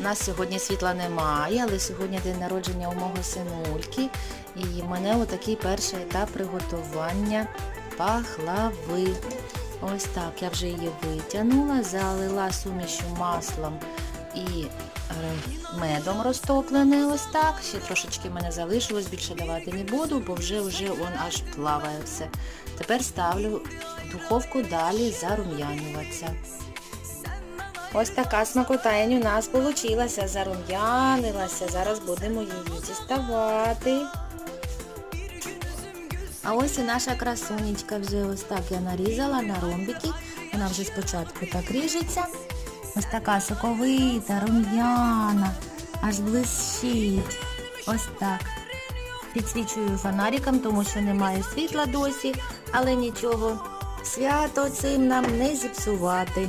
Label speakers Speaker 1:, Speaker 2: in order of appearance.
Speaker 1: У нас сьогодні світла немає, але сьогодні день народження у мого синульки. І в мене отакий перший етап приготування пахлави. Ось так, я вже її витягнула, залила сумішю маслом і е, медом розтоплений ось так. Ще трошечки мене залишилось, більше давати не буду, бо вже вже он аж плаває все. Тепер ставлю духовку далі зарум'янюватися. Ось така смакотань у нас вийшла, зарум'янилася. Зараз будемо її діставати. А ось і наша красунечка вже ось так я нарізала на ромбики. Вона вже спочатку так ріжеться. Ось така соковита, рум'яна, аж блищить. Ось так. Підсвічую фонариком, тому що немає світла досі, але нічого. Свято цим нам не зіпсувати.